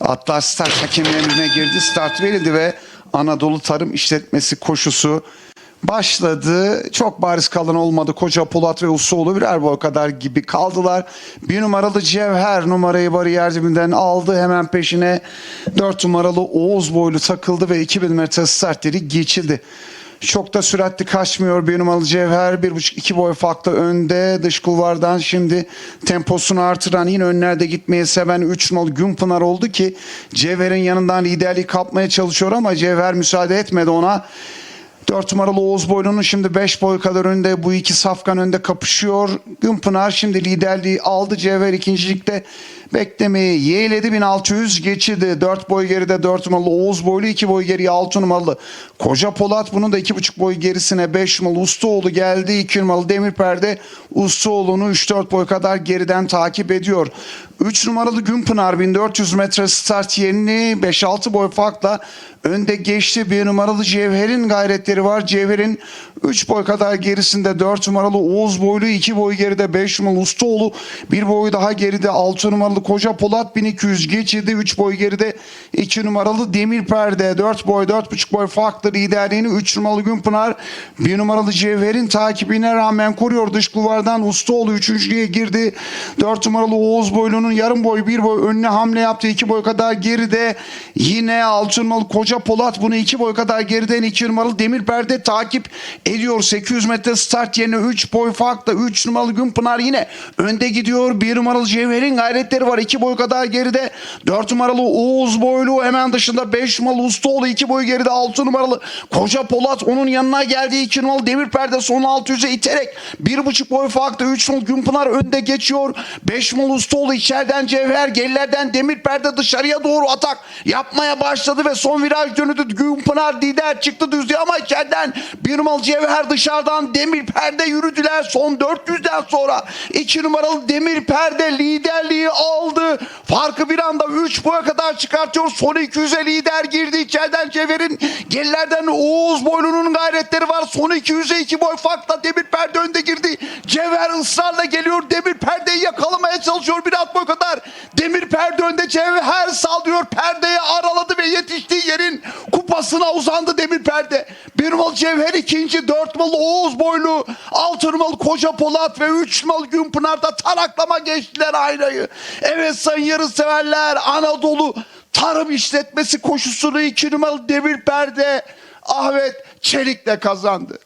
Atlar start hakemlerine girdi. Start verildi ve Anadolu Tarım İşletmesi koşusu başladı. Çok bariz kalan olmadı. Koca Polat ve Usoğlu birer boy kadar gibi kaldılar. Bir numaralı Cevher numarayı bariyer dibinden aldı. Hemen peşine dört numaralı Oğuz boylu takıldı ve 2000 metre startleri geçildi. Çok da süratli kaçmıyor bir numaralı Cevher. Bir buçuk iki boy farklı önde. Dış kulvardan şimdi temposunu artıran yine önlerde gitmeyi seven 3 numaralı Günpınar oldu ki Cevher'in yanından liderliği kapmaya çalışıyor ama Cevher müsaade etmedi ona. 4 numaralı Oğuz Boylu'nun şimdi 5 boy kadar önde. Bu iki safkan önde kapışıyor. Günpınar şimdi liderliği aldı. Cevher ikincilikte beklemeyi yeğledi. 1600 geçirdi. 4 boy geride 4 numaralı Oğuz Boylu. 2 boy geriye 6 numaralı Koca Polat. Bunun da 2,5 boy gerisine 5 numaralı Ustaoğlu geldi. 2 numaralı Demirperde Ustaoğlu'nu 3-4 boy kadar geriden takip ediyor. 3 numaralı Günpınar 1400 metre start yerini 5-6 boy farkla önde geçti. Bir numaralı Cevher'in gayretleri var. Cevher'in 3 boy kadar gerisinde 4 numaralı Oğuz boylu 2 boy geride 5 numaralı Ustaoğlu bir boy daha geride 6 numaralı Koca Polat 1200 geçirdi. 3 boy geride 2 numaralı Demir Perde 4 boy 4,5 boy farklı liderliğini 3 numaralı Günpınar 1 numaralı Cevher'in takibine rağmen koruyor. Dış kulvardan Ustaoğlu 3.lüğe girdi. 4 numaralı Oğuz boylunun yarım boy 1 boy önüne hamle yaptı. 2 boy kadar geride yine 6 numaralı Koca Polat bunu 2 boy kadar geriden 2 numaralı Demir Perde takip ediyor. 800 metre start yerine 3 boy farkla 3 numaralı Günpınar yine önde gidiyor. 1 numaralı Cevher'in gayretleri var. 2 boy kadar geride 4 numaralı Oğuz boylu hemen dışında 5 numaralı Ustaoğlu 2 boy geride 6 numaralı Koca Polat onun yanına geldi. 2 numaralı Demir Perde son 600'e iterek 1,5 boy farkla 3 numaralı Günpınar önde geçiyor. 5 numaralı Ustaoğlu içeriden Cevher gerilerden Demir Perde dışarıya doğru atak yapmaya başladı ve son viraj dönüdü. Günpınar lider çıktı düzlüğe ama içeriden bir numaralı Cevher dışarıdan Demir Perde yürüdüler. Son 400'den sonra 2 numaralı Demir Perde liderliği aldı. Farkı bir anda 3 boya kadar çıkartıyor. Son 200'e lider girdi. İçeriden Cevher'in gerilerden Oğuz boylunun gayretleri var. Son 200'e 2 boy farkla Demir Perde önde girdi. Cevher ısrarla geliyor. Demir Perde'yi yakalamaya çalışıyor. Bir at boy kadar. Demir Perde önde Cevher saldırıyor. Perdeyi araladı ve yetiştiği yerin kupasına uzandı Demir Perde. Bir numaralı Cevher ikinci. Dört numaralı Oğuz boylu. Altı numaralı Koca Polat ve üç numaralı Günpınar'da taraklama geçtiler aynayı. Evet sayın yarı severler Anadolu Tarım işletmesi koşusunu iki numaralı Demir Perde Ahmet Çelik'le kazandı.